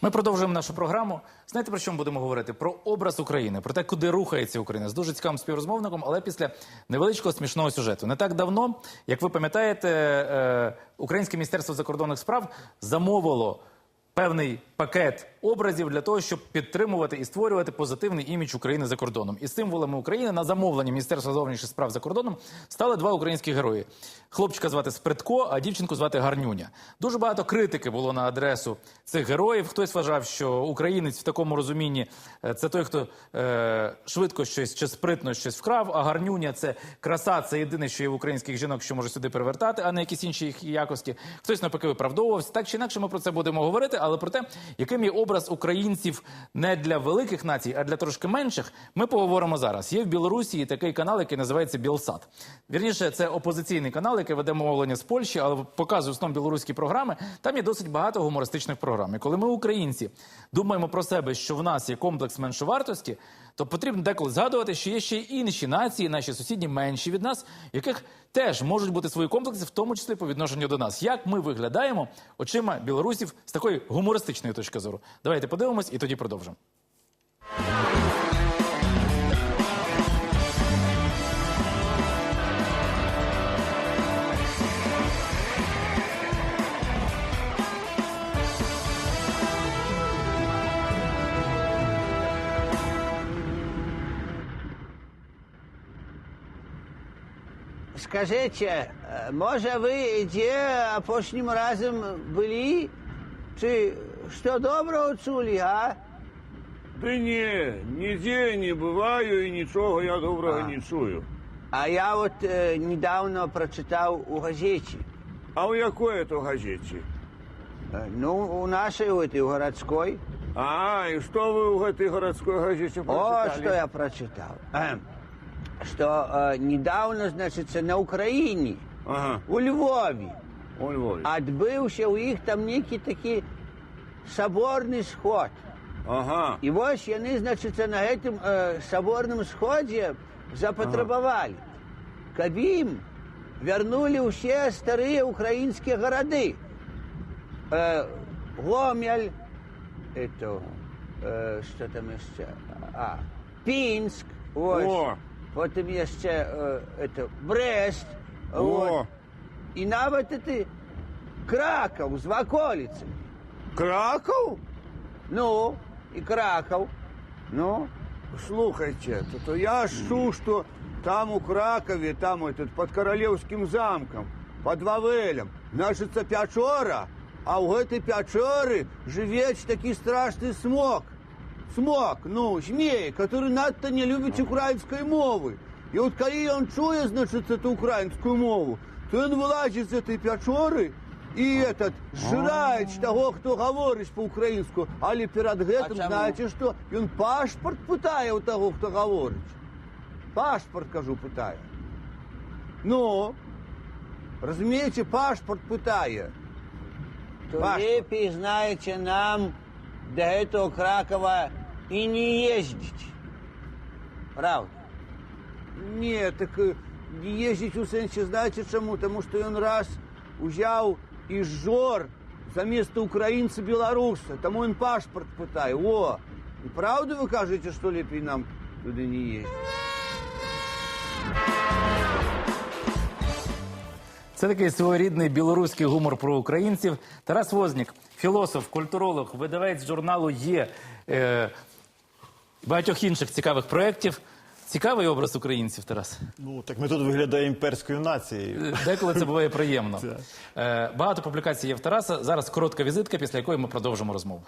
Ми продовжуємо нашу програму. Знаєте, про що ми будемо говорити? Про образ України, про те, куди рухається Україна з дуже цікавим співрозмовником, але після невеличкого смішного сюжету. Не так давно, як ви пам'ятаєте, е, Українське міністерство закордонних справ замовило певний пакет образів для того, щоб підтримувати і створювати позитивний імідж України за кордоном. І символами України на замовлення Міністерства зовнішніх справ за кордоном стали два українські герої. Хлопчика звати Спритко, а дівчинку звати Гарнюня. Дуже багато критики було на адресу цих героїв. Хтось вважав, що українець в такому розумінні е, це той, хто е, швидко щось чи спритно щось вкрав. А гарнюня це краса, це єдине, що є в українських жінок, що може сюди привертати, а не якісь інші їх якості. Хтось навпаки виправдовувався. Так чи інакше, ми про це будемо говорити. Але про те, яким є образ українців не для великих націй, а для трошки менших, ми поговоримо зараз. Є в Білорусі такий канал, який називається Білсад. Вірніше, це опозиційний канал, який веде мовлення з Польщі, але показує в білоруські програми. Там є досить багато гумористичних програм. І коли ми, українці, думаємо про себе, що в нас є комплекс меншовартості, то потрібно деколи згадувати, що є ще й інші нації, наші сусідні менші від нас, яких теж можуть бути свої комплекси, в тому числі по відношенню до нас. Як ми виглядаємо очима білорусів з такої гумористичної точки зору? Давайте подивимось і тоді продовжимо. Скажіть, е, може ви де опошнім разом були? Чи що доброго чули, а? Да ні, ніде не буваю і нічого я доброго А. не чую. А я от е, недавно прочитав у газеті. А у якої то газеті? Е, ну, у нашій, от, і у. А, і що ви у этой городской газеті О, прочитали? що я прочитав Ем, Що е, недавно, значить, на Україні, Ага, у Львові, у Львові. відбився у їх там некий такий соборний сход. Ага, І ось вони, значить, на гэтым э, соборном сходе запатрабавалі, каб ім вярнулі ўсе старыя украінскія гарады. Э, Гомель, это, э, что там яшчэ? А, Пінск, ось. О. Потым яшчэ э, это, Брест, О. вот. І нават это Кракаў з ваколіцамі. Краков? Ну, і Кракаў. Ну, Слухайте, то, то я ж чув, що там у Кракові, там этот, под Королевським замком, под Вавелем, значится пячора, а у этой пячоры живе такий страшний смок. Смок, ну, змей, который надто не любить української мови. І от коли він чує, значить, эту українську мову, то він вилазить з этой пячори і этот, жирает того, хто говорить по-українську, але перед гэтым, чому? знаєте що, він пашпорт питає у того, хто говорить. Пашпорт, кажу, питає. Ну, розумієте, пашпорт питає. то Пашпорт. лепей, знаете, нам до этого Кракова и не ездить. Правда? Ні, так не їздить у сенсі, знаєте чому? Тому що він раз узяв і жор замісто українця білоруса, тому він пашпорт питає. О, і правду ви кажете, що ліпій нам туди не їздити? Це такий своєрідний білоруський гумор про українців. Тарас Вознік, філософ, культуролог, видавець журналу є е, багатьох інших цікавих проєктів. Цікавий образ українців, Тарас. Ну так ми тут виглядаємо імперською нацією. Деколи це буває приємно. Е, багато публікацій є в Тараса. Зараз коротка візитка, після якої ми продовжимо розмову.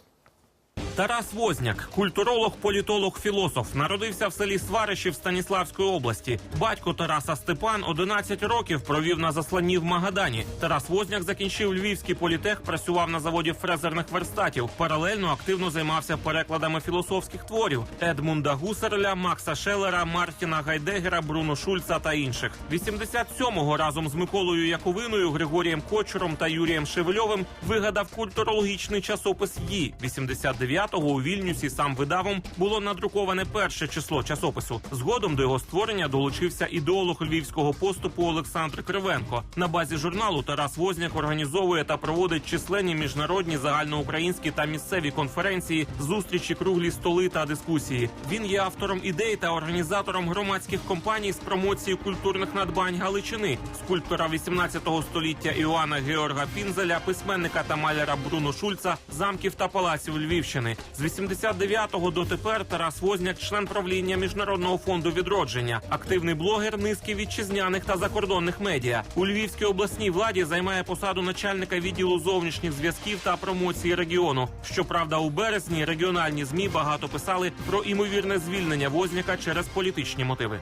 Тарас Возняк, культуролог, політолог, філософ, народився в селі Сваришів Станіславської області. Батько Тараса Степан 11 років провів на засланні в Магадані. Тарас Возняк закінчив Львівський політех, працював на заводі фрезерних верстатів. Паралельно активно займався перекладами філософських творів Едмунда Гусерля, Макса Шеллера, Мартіна Гайдегера, Бруно Шульца та інших. 87-го разом з Миколою Яковиною, Григорієм Кочуром та Юрієм Шевельовим вигадав культурологічний часопис «Ї». 89-го 20-го у Вільнюсі сам видавом було надруковане перше число часопису. Згодом до його створення долучився ідеолог львівського поступу Олександр Кривенко. На базі журналу Тарас Возняк організовує та проводить численні міжнародні загальноукраїнські та місцеві конференції, зустрічі, круглі столи та дискусії. Він є автором ідей та організатором громадських компаній з промоції культурних надбань Галичини, скульптора 18 століття Іоанна Георга Пінзеля, письменника та маляра Бруно Шульца, замків та палаців Львівщини. З 89-го дотепер Тарас Возняк, член правління міжнародного фонду відродження, активний блогер низки вітчизняних та закордонних медіа. У Львівській обласній владі займає посаду начальника відділу зовнішніх зв'язків та промоції регіону. Щоправда, у березні регіональні змі багато писали про імовірне звільнення Возняка через політичні мотиви.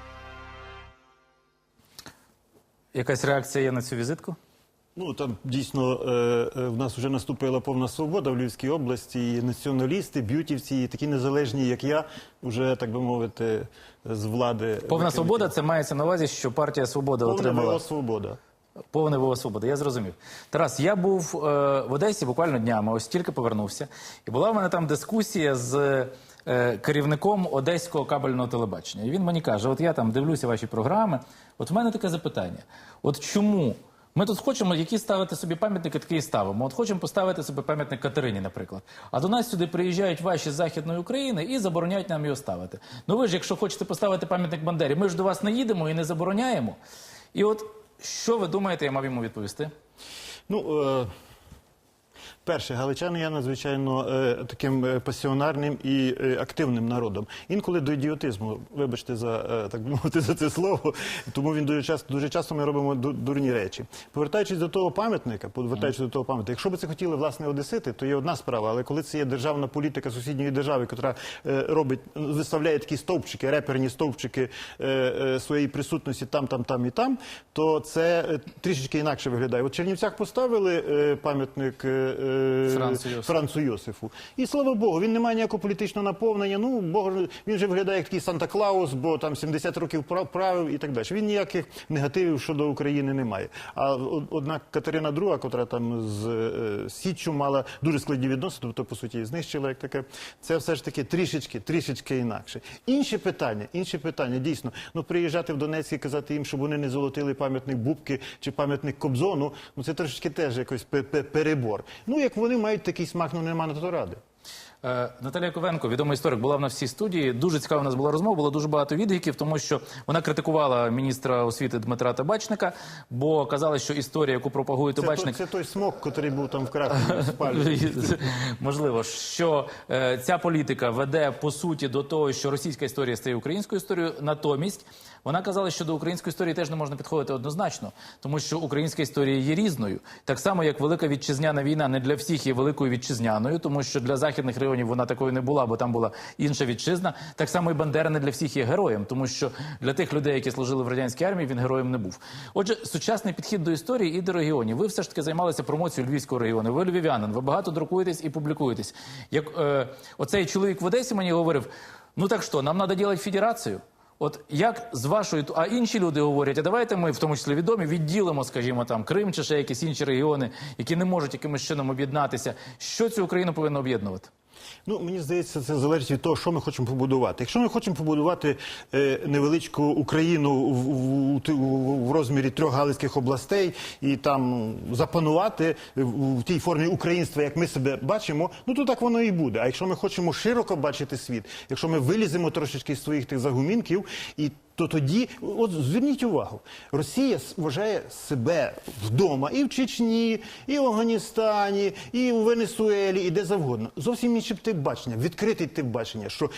Якась реакція є на цю візитку? Ну там дійсно е, е, в нас вже наступила повна свобода в Львівській області. І націоналісти, б'ютівці, і такі незалежні, як я, вже так би мовити, з влади Повна свобода це мається на увазі, що партія Свобода повна отримала бойова свобода. повне вова свобода. Я зрозумів. Тарас, я був е, в Одесі буквально днями, ось тільки повернувся, і була в мене там дискусія з е, керівником одеського кабельного телебачення. І він мені каже: от я там дивлюся ваші програми. От в мене таке запитання: от чому? Ми тут хочемо, які ставити собі пам'ятники, такі і ставимо. От хочемо поставити собі пам'ятник Катерині, наприклад. А до нас сюди приїжджають ваші з Західної України і забороняють нам його ставити. Ну ви ж, якщо хочете поставити пам'ятник Бандері, ми ж до вас не їдемо і не забороняємо. І от що ви думаєте, я мав йому відповісти? Ну, е, перше, галичани є надзвичайно е, таким е, пасіонарним і е, активним народом. Інколи до ідіотизму, вибачте за так би мовити за це слово, тому він дуже часто дуже часто ми робимо ду- дурні речі. Повертаючись до того пам'ятника, повертаючись до того пам'ятника, якщо би це хотіли власне одесити, то є одна справа. Але коли це є державна політика сусідньої держави, яка робить, виставляє такі стовпчики, реперні стовпчики своєї присутності там, там, там і там, то це трішечки інакше виглядає. От Чернівцях поставили пам'ятник Францу Йосифу. Францу Йосифу. І слава Богу, він не має ніякого політичного наповнення. Ну, Бог, він же виглядає як такий Санта-Клаус, бо там 70 років правив і так далі. Він ніяких негативів щодо України не має. А однак Катерина II, котра там з е, Січчю мала дуже складні відносини, тобто, по суті, її знищила як таке, це все ж таки трішечки, трішечки інакше. Інші питання, інші питання, дійсно, ну приїжджати в Донецьк і казати їм, щоб вони не золотили пам'ятник Бубки чи пам'ятник Кобзону, ну це трошечки теж якось пе- пе- перебор. Ну, як вони мають такий смак, ну нема на то ради. Е, Наталія Ковенко, відомий історик, була на всій студії. Дуже цікава у нас була розмова, було дуже багато відгуків, тому що вона критикувала міністра освіти Дмитра Табачника, бо казала, що історія, яку пропагує Це, той, Табачник, це той смок, який був там в Кракові спалюваний. Можливо, що е, ця політика веде по суті до того, що російська історія стає українською історією. Натомість вона казала, що до української історії теж не можна підходити однозначно, тому що українська історія є різною. Так само, як велика вітчизняна війна не для всіх є великою вітчизняною, тому що для західних регіонів вона такою не була, бо там була інша вітчизна. Так само і Бандера не для всіх є героєм, тому що для тих людей, які служили в радянській армії, він героєм не був. Отже, сучасний підхід до історії і до регіонів. Ви все ж таки займалися промоцією львівського регіону. Ви львів'янин, ви багато друкуєтесь і публікуєтесь. Як е, оцей чоловік в Одесі мені говорив: ну так що, нам треба робити федерацію. От як з вашої ту- а інші люди говорять, а давайте ми, в тому числі відомі, відділимо, скажімо, там Крим чи ще якісь інші регіони, які не можуть якимось чином об'єднатися. Що цю Україну повинно об'єднувати? Ну, мені здається, це залежить від того, що ми хочемо побудувати. Якщо ми хочемо побудувати е, невеличку Україну в, в, в, в розмірі трьох галицьких областей і там запанувати в, в тій формі українства, як ми себе бачимо, ну то так воно і буде. А якщо ми хочемо широко бачити світ, якщо ми виліземо трошечки з своїх тих загумінків і то тоді, от зверніть увагу, Росія вважає себе вдома і в Чечні, і в Афганістані, і в Венесуелі, і де завгодно. Зовсім інший тип бачення, відкритий тип бачення, що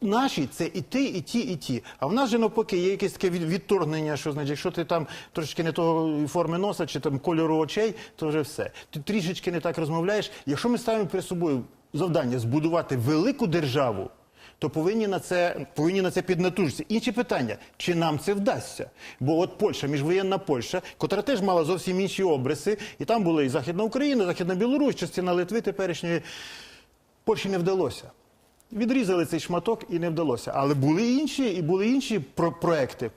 наші це і ти, і ті, і ті. А в нас же навпаки є якесь таке від- відторгнення, що значить, якщо ти там трошечки не того форми носа чи там кольору очей, то вже все. Ти трішечки не так розмовляєш. Якщо ми ставимо перед собою завдання збудувати велику державу то повинні на це повинні на це піднатужитися. Інші питання: чи нам це вдасться? Бо от Польща, міжвоєнна Польща, котра теж мала зовсім інші обриси, і там була і Західна Україна, Західна Білорусь, частина Литви теперішньої Польщі не вдалося. Відрізали цей шматок і не вдалося. Але були інші, і були інші про- проекти.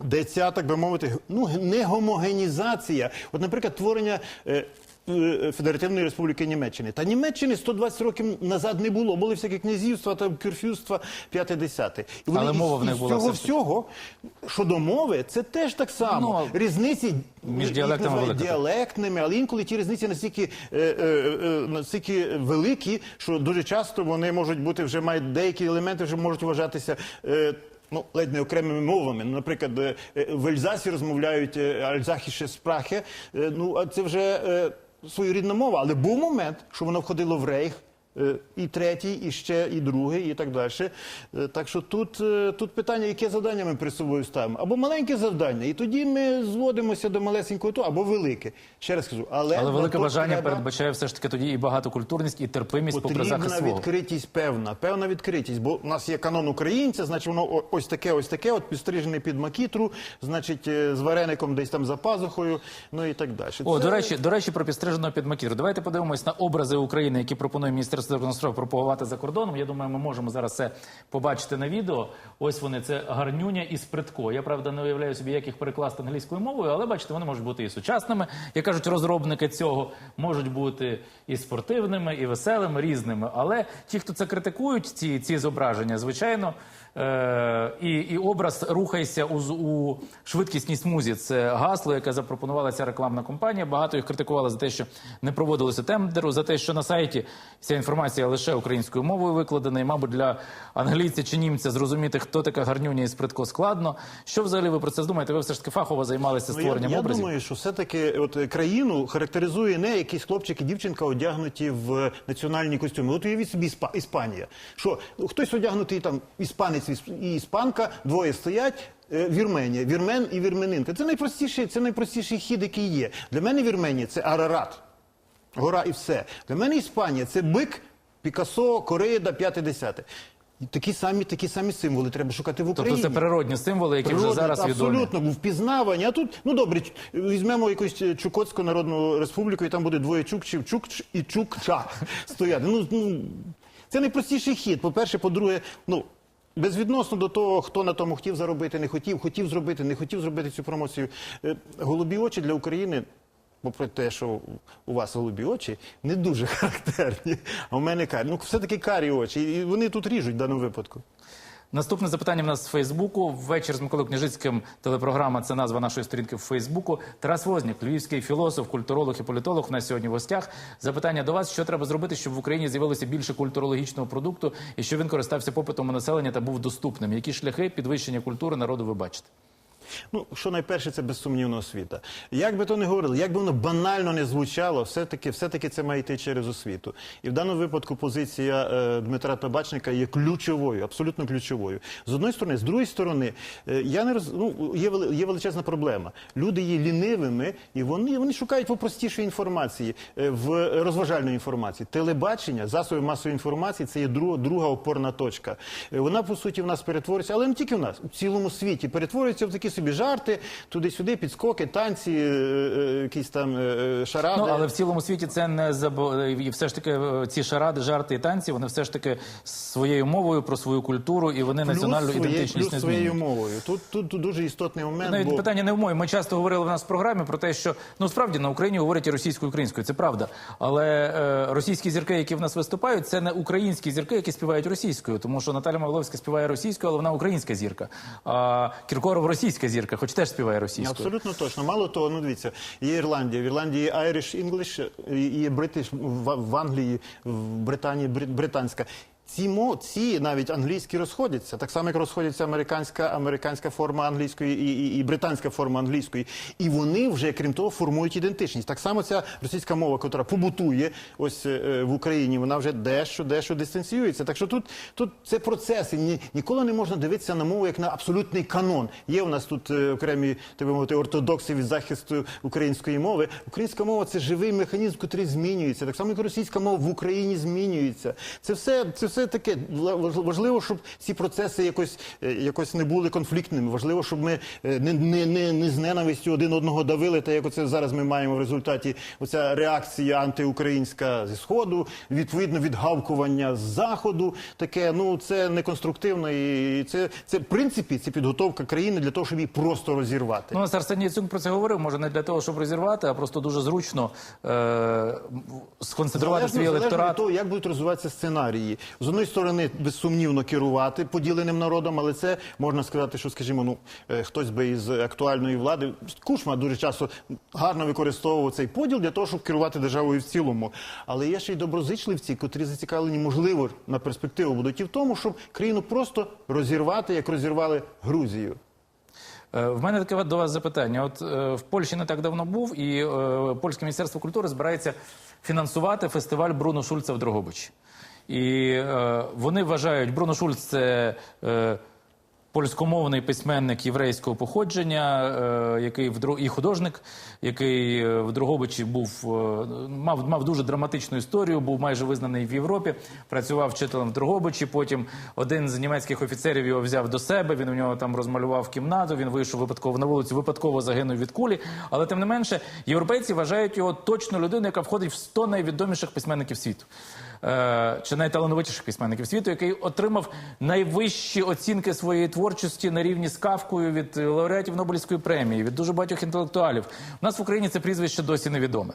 Де ця, так би мовити, ну не гомогенізація. От, наприклад, творення е, Федеративної Республіки Німеччини. Та Німеччини 120 років назад не було. Були всякі князівства, там кюрфюрства, п'яте-десяте. І Але із- мова в них була цього все-таки. всього, щодо мови, це теж так само. Ну, Різниці між їх діалектами називають велика. діалектними, але інколи ті різниці настільки, е, е, е, настільки великі, що дуже часто вони можуть бути вже мають деякі елементи, вже можуть вважатися. Е, Ну, ледь не окремими мовами. Ну, Наприклад, е, е, в Ельзасі розмовляють е, альзахіше спрахи. Е, Ну, а це вже е, своєрідна мову, Але був момент, що воно входило в рейх. Е, І третій, і ще, і другий, і так далі. Е, Так що тут, е, тут питання, яке завдання ми перед собою ставимо. Або маленьке завдання, і тоді ми зводимося до малесенького того, або велике. Ще раз кажу, але, Але велике бажання треба передбачає все ж таки тоді і багатокультурність, і терпимість попри захист свого. відкритість певна, певна відкритість, бо у нас є канон українця, значить воно ось таке, ось таке, от підстрижений під макітру, значить з вареником десь там за пазухою, ну і так далі. О, Це- до речі, до речі, про підстриженого під макітру. Давайте подивимось на образи України, які пропонує Міністерство справ пропагувати за кордоном. Я думаю, ми можемо зараз це побачити на відео. Ось вони, це гарнюня і спритко. Я правда не уявляю собі, як їх перекласти англійською мовою, але бачите, вони можуть бути і сучасними. Як кажуть, розробники цього можуть бути і спортивними, і веселими, різними. Але ті, хто це критикують, ці, ці зображення, звичайно. Е, і, і образ рухайся у, у швидкісній смузі. Це гасло, яке запропонувала ця рекламна компанія. Багато їх критикували за те, що не проводилося тендеру, за те, що на сайті ця інформація лише українською мовою викладена. І, мабуть, для англійця чи німця зрозуміти, хто така гарнюня і спритко складно. Що взагалі ви про це думаєте? Ви все ж таки фахово займалися Ну, створенням я, я образів? думаю, що все-таки от е, країну характеризує не якийсь хлопчик і дівчинка одягнуті в національні костюми. От уявіть собі Іспа- Іспанія. Що ну, хтось одягнутий там іспанець і іспанка, двоє стоять. е, Вірменія, вірмен і вірменинка. Це найпростіший, це найпростіший хід, який є. Для мене Вірменія це Арарат. Гора і все. Для мене Іспанія це бик, Пікассо, Корида, п'яте десяте. І такі самі, такі самі символи треба шукати в Україні. Тобто це природні символи, які вже Природне, зараз відомі. абсолютно впізнавання. А тут ну добре, ч- візьмемо якусь е, Чукотську народну республіку, і там буде двоє чукчів, чукч і чукча стояти. Ну, ну це найпростіший хід. По-перше, по-друге, ну. Безвідносно до того, хто на тому хотів заробити, не хотів, хотів зробити, не хотів зробити цю промоцію. Е, Голубі очі для України, попри те, що у вас голубі очі, не дуже характерні. А у мене карі. Ну, все-таки карі очі. І вони тут ріжуть в даному випадку. Наступне запитання в нас з Фейсбуку. Ввечір з Миколою Княжицьким телепрограма. Це назва нашої сторінки в Фейсбуку. Тарас Вознік, львівський філософ, культуролог і політолог. У нас сьогодні в гостях. Запитання до вас: що треба зробити, щоб в Україні з'явилося більше культурологічного продукту і щоб він користався попитом у населення та був доступним? Які шляхи підвищення культури народу ви бачите? Ну, що найперше, це безсумнівна освіта. Як би то не говорили, як би воно банально не звучало, все-таки, все-таки це має йти через освіту. І в даному випадку позиція е, Дмитра Табачника є ключовою, абсолютно ключовою. З одної сторони, з другої сторони, е, я не роз... ну, є, є величезна проблема. Люди є лінивими, і вони, вони шукають попростішої інформації, е, в розважальної інформації. Телебачення, засоби масової інформації це є друга, друга опорна точка. Е, Вона, по суті, в нас перетворюється, але не тільки в нас, у цілому світі перетворюється в такі собі жарти, туди-сюди, підскоки, танці, е, е, якісь там е, шаради. Ну але в цілому світі це не забо... і все ж таки ці шаради, жарти і танці. Вони все ж таки своєю мовою про свою культуру і вони національну своє- ідентичність плюс не своєю змінюють. мовою. Тут, тут, тут дуже істотний момент. Навіть бо... питання не в мові. Ми часто говорили в нас в програмі про те, що ну справді на Україні говорять і російською, і українською. Це правда. Але е, російські зірки, які в нас виступають, це не українські зірки, які співають російською, тому що Наталя Мавловська співає російською, але вона українська зірка. А Кіркоров російська зірка, хоч теж співає російською. Абсолютно точно. Мало того, ну дивіться, є Ірландія. В Ірландії є Irish English, є British в, Англії, в Британії брит- британська. Ці мо ці навіть англійські розходяться, так само як розходяться американська американська форма англійської і, і, і британська форма англійської. І вони вже крім того формують ідентичність. Так само ця російська мова, яка побутує ось е, в Україні, вона вже дещо дещо дистанціюється. Так що тут, тут це процеси. Ні, ніколи не можна дивитися на мову як на абсолютний канон. Є у нас тут е, окремі так би мовити ортодокси від захисту української мови. Українська мова це живий механізм, який змінюється. Так само, як російська мова в Україні змінюється. Це все це все все таке. Важ- Важливо, щоб ці процеси якось, е, якось не були конфліктними. Важливо, щоб ми е, не, не, не, не з ненавистю один одного давили, та як оце зараз ми маємо в результаті оця реакція антиукраїнська зі сходу, відповідно відгавкування з заходу. Таке ну це не конструктивно і це, це в принципі це підготовка країни для того, щоб її просто розірвати. Ну, Арсеній Яцюк про це говорив. Може не для того, щоб розірвати, а просто дуже зручно е- сконцентрувати свій залежно від того, як будуть розвиватися сценарії. З одної сторони, безсумнівно керувати поділеним народом, але це можна сказати, що, скажімо, ну е, хтось би із актуальної влади Кушма дуже часто гарно використовував цей поділ для того, щоб керувати державою в цілому. Але є ще й доброзичливці, котрі зацікавлені, можливо, на перспективу будуть і в тому, щоб країну просто розірвати, як розірвали Грузію. Е, В мене таке до вас запитання. От е, в Польщі не так давно був, і польське міністерство культури збирається фінансувати фестиваль Бруно Шульца в Дрогобичі. І е, вони вважають, Бруно Шульц це е, польськомовний письменник єврейського походження, е, який в і художник, який е, в Дрогобичі був е, мав, мав дуже драматичну історію, був майже визнаний в Європі, працював вчителем в Дрогобичі. Потім один з німецьких офіцерів його взяв до себе. Він у нього там розмалював кімнату. Він вийшов випадково на вулицю, випадково загинув від кулі. Але тим не менше, європейці вважають його точно людиною, яка входить в 100 найвідоміших письменників світу. Е, чи найталановитіших письменників світу, який отримав найвищі оцінки своєї творчості на рівні з Кавкою від е, лауреатів Нобелівської премії, від дуже багатьох інтелектуалів. У нас в Україні це прізвище досі невідоме.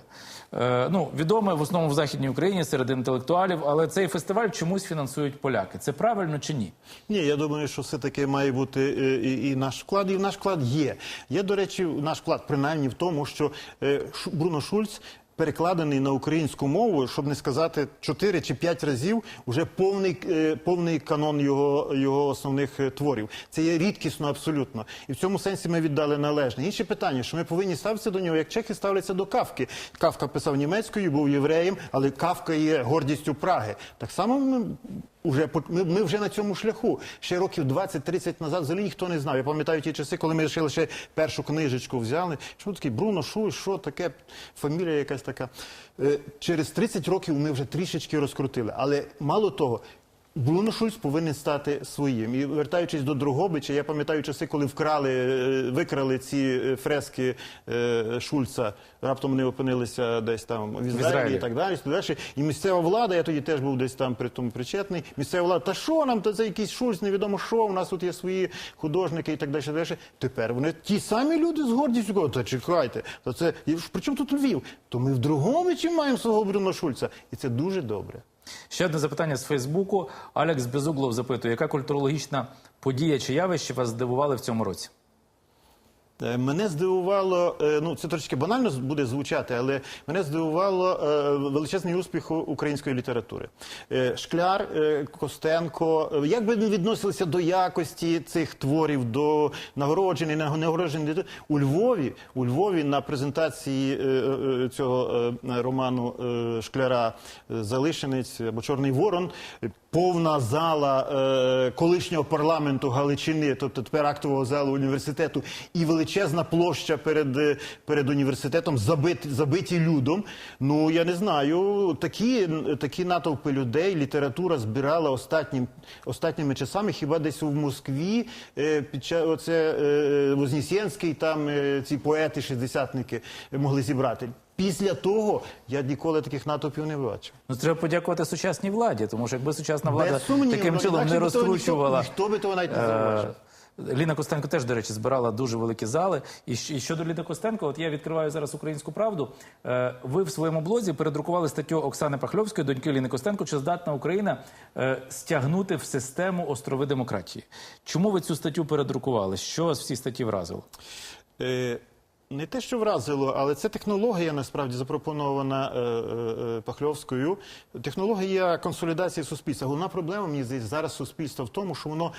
Е, ну, відоме в основному в Західній Україні серед інтелектуалів, але цей фестиваль чомусь фінансують поляки. Це правильно чи ні? Ні, я думаю, що все-таки має бути і, і наш вклад, і наш вклад є. Є, до речі, наш вклад принаймні в тому, що Бруно Шульц. Перекладений на українську мову, щоб не сказати 4 чи 5 разів, вже повний, е, повний канон його, його основних е, творів. Це є рідкісно абсолютно. І в цьому сенсі ми віддали належне. Інше питання, що ми повинні ставитися до нього, як чехи ставляться до Кавки. Кавка писав німецькою, був євреєм, але Кавка є гордістю Праги. Так само ми Уже ми, ми вже на цьому шляху. Ще років 20-30 назад взагалі ніхто не знав. Я пам'ятаю ті часи, коли ми ще лише першу книжечку взяли. Що такий Бруно Шуль, що таке фамілія якась така. Е, через 30 років ми вже трішечки розкрутили. Але мало того. Бруно Шульц повинен стати своїм. І вертаючись до Дрогобича, я пам'ятаю часи, коли вкрали, е, викрали ці е, фрески е, Шульца. Раптом вони опинилися десь там в Ізраїлі, Ізраїлі. і так далі. і далі. І місцева влада, я тоді теж був десь там при тому причетний. Місцева влада, та що нам, то це якийсь Шульц, невідомо що, у нас тут є свої художники і так далі. далі. Тепер вони ті самі люди з гордістю кажуть, та чекайте, то це при чому тут Львів? То ми в Другомичі маємо свого Бруно Шульца. І це дуже добре. Ще одне запитання з Фейсбуку. Алекс Безуглов запитує, яка культурологічна подія чи явище вас здивували в цьому році? Е, Мене здивувало, е, ну це трошки банально буде звучати, але мене здивувало е, величезний успіх української літератури. Шкляр, Костенко, як би не відносилися до якості цих творів, до не нагороджень у Львові, у Львові на презентації цього роману Шкляра Залишенець або Чорний Ворон. Повна зала колишнього парламенту Галичини, тобто тепер актового залу університету, і величезна площа перед, е, перед університетом, забиті, забиті людом. Ну я не знаю, такі, такі натовпи людей література збирала останнім, останніми часами, хіба десь у Москві, е, під час оце е, Вознесенський, там ці поети, шістдесятники могли зібрати. Після того я ніколи таких натовпів не бачив. Ну, треба подякувати сучасній владі, тому що якби сучасна влада Безсумнівно, таким чином не розкручувала. Ніхто, ніхто би того навіть не зауважив. Ліна Костенко теж, до речі, збирала дуже великі зали. І щодо Ліни Костенко, от я відкриваю зараз українську правду. Е, Ви в своєму блозі передрукували статтю Оксани Пахльовської, доньки Ліни Костенко, чи здатна Україна е, стягнути в систему острови демократії. Чому ви цю статтю передрукували? Що вас в цій статті вразило? Е, Не те, що вразило, але це технологія насправді запропонована е, е, е, Пахльовською. Технологія консолідації суспільства. Головна проблема мені здається зараз суспільства в тому, що воно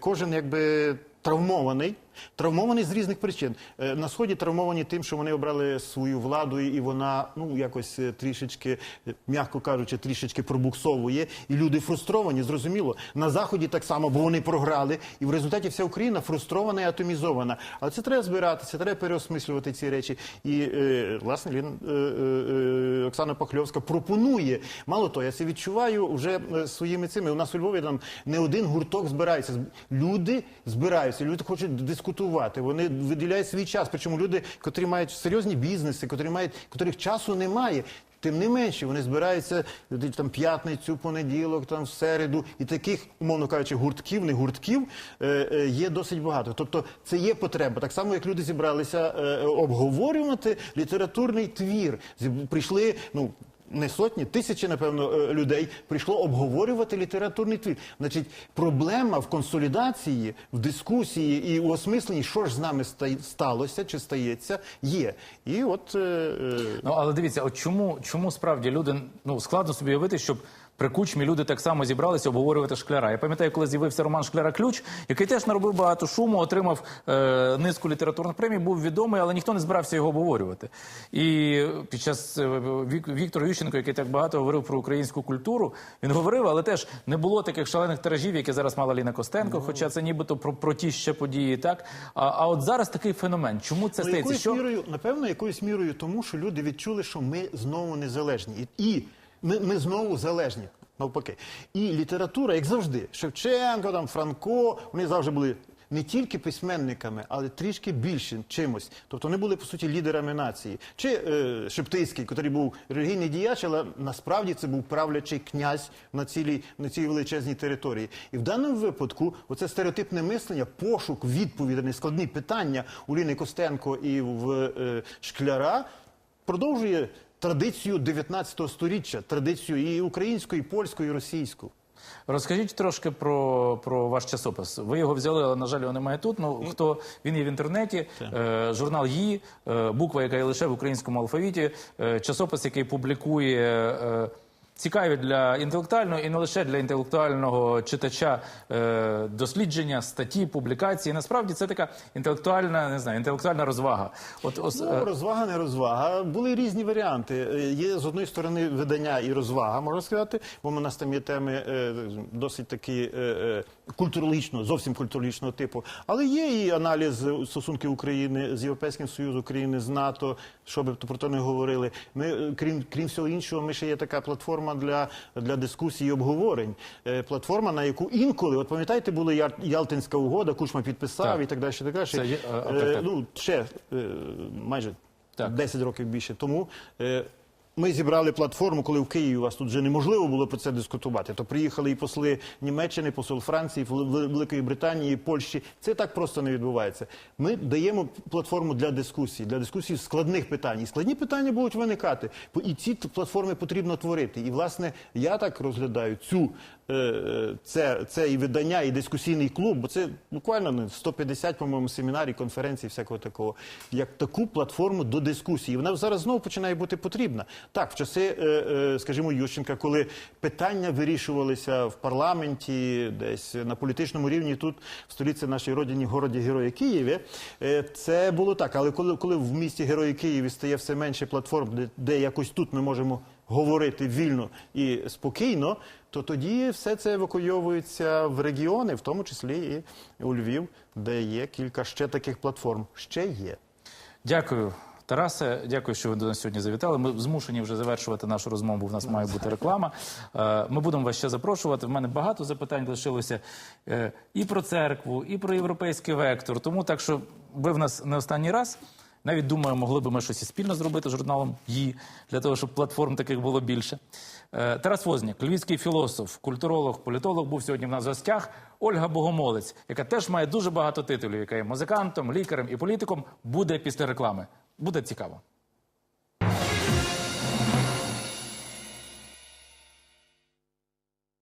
кожен якби травмований. Травмований з різних причин. Е, На сході травмовані тим, що вони обрали свою владу, і вона ну якось е, трішечки, е, м'яко кажучи, трішечки пробуксовує. І люди фрустровані, зрозуміло. На заході так само, бо вони програли, і в результаті вся Україна фрустрована і атомізована. Але це треба збиратися, треба переосмислювати ці речі. І власне Лін, Оксана Пахльовська пропонує. Мало того, я це відчуваю вже своїми цими. У нас у Львові там не один гурток збирається. Люди збираються, люди хочуть дискутувати. Вони виділяють свій час. Причому люди, котрі мають серйозні бізнеси, котрі мають, котрих часу немає. Тим не менше, вони збираються там п'ятницю, понеділок, там в середу, і таких, умовно кажучи, гуртків, не гуртків е, е, є досить багато. Тобто це є потреба. Так само, як люди зібралися е, е, обговорювати літературний твір. Прийшли, ну. Не сотні, тисячі, напевно, е, людей прийшло обговорювати літературний твір. Значить, проблема в консолідації, в дискусії і у осмисленні, що ж з нами сталося чи стається, є. І от е, е, Ну але дивіться, от чому, чому справді люди ну складно собі уявити, щоб при кучмі люди так само зібралися обговорювати шкляра. Я пам'ятаю, коли з'явився роман Шкляра Ключ, який теж наробив багато шуму, отримав е, низку літературних премій, був відомий, але ніхто не збирався його обговорювати. І під час е, Вік, Віктор Ющенко, який так багато говорив про українську культуру, він говорив, але теж не було таких шалених тиражів, які зараз мала Ліна Костенко, хоча це нібито про, про ті ще події, так а, а от зараз такий феномен. Чому це Ну, стається? якоюсь Що мірою, напевно, якоюсь мірою тому, що люди відчули, що ми знову незалежні. І ми, ми знову залежні. Навпаки. І література, як завжди, Шевченко, там, Франко, вони завжди були не тільки письменниками, але трішки більшим чимось. Тобто вони були, по суті, лідерами нації. Чи е, Шептицький, який був релігійний діяч, але насправді це був правлячий князь на цілій, на цій величезній території. І в даному випадку оце стереотипне мислення, пошук відповідей на складні питання у Ліни Костенко і в е, Шкляра продовжує традицію 19 століття, традицію і українську, і польську, і російську. Розкажіть трошки про, про ваш часопис. Ви його взяли, але на жаль, його немає тут. Ну хто він є в інтернеті? Е, журнал «Ї», е, буква, яка є лише в українському алфавіті, е, часопис, який публікує. Е, Цікаві для інтелектуального і не лише для інтелектуального читача е, дослідження, статті, публікації. Насправді це така інтелектуальна, не знаю, інтелектуальна розвага. От ос, е, Ну, розвага, не розвага. Були різні варіанти. Е, Є з одної сторони видання і розвага, можна сказати, бо у нас там є теми е, досить такі е, е, культурологічного, зовсім культурологічного типу. Але є і аналіз стосунків України з Європейським Союзом, України з НАТО, що би про те не говорили. Ми, е, крім, крім всього іншого, ми ще є така платформа для, для дискусій і обговорень. Е, Платформа, на яку інколи, от пам'ятаєте, була Ялтинська угода, Кучма підписав Так. і так далі. Так далі. Це є- а, Е, так, так. ну, ще е, майже Так. 10 років більше тому. Ми зібрали платформу, коли в Києві у вас тут вже неможливо було про це дискутувати. То приїхали і посли Німеччини, посол Франції, Великої Британії, Польщі. Це так просто не відбувається. Ми даємо платформу для дискусії, для дискусії складних питань. І складні питання будуть виникати. І ці платформи потрібно творити. І власне я так розглядаю цю е, е, це, це і видання, і дискусійний клуб, бо це буквально ну, 150, по-моєму, семінарій, конференцій, всякого такого, як таку платформу до дискусії. Вона зараз знову починає бути потрібна. Так, в часи, е, е, скажімо, Ющенка, коли питання вирішувалися в парламенті, десь на політичному рівні, тут в столиці нашій родині, городі Герої Києві, е, це було так. Але коли, коли в місті Герої Києві стає все менше платформ, де, де якось тут ми можемо говорити вільно і спокійно, то тоді все це евакуйовується в регіони, в тому числі і у Львів, де є кілька ще таких платформ. Ще є. Дякую. Тарасе, дякую, що ви до нас сьогодні завітали. Ми змушені вже завершувати нашу розмову. бо В нас має бути реклама. Е, Ми будемо вас ще запрошувати. В мене багато запитань лишилося е, і про церкву, і про європейський вектор. Тому так, що ви в нас не останній раз. Навіть думаю, могли б ми щось і спільно зробити з журналом «Ї» для того, щоб платформ таких було більше. Е, Тарас Возняк, львівський філософ, культуролог, політолог, був сьогодні в нас в гостях. Ольга Богомолець, яка теж має дуже багато титулів, яка є музикантом, лікарем і політиком, буде після реклами. Буде цікаво.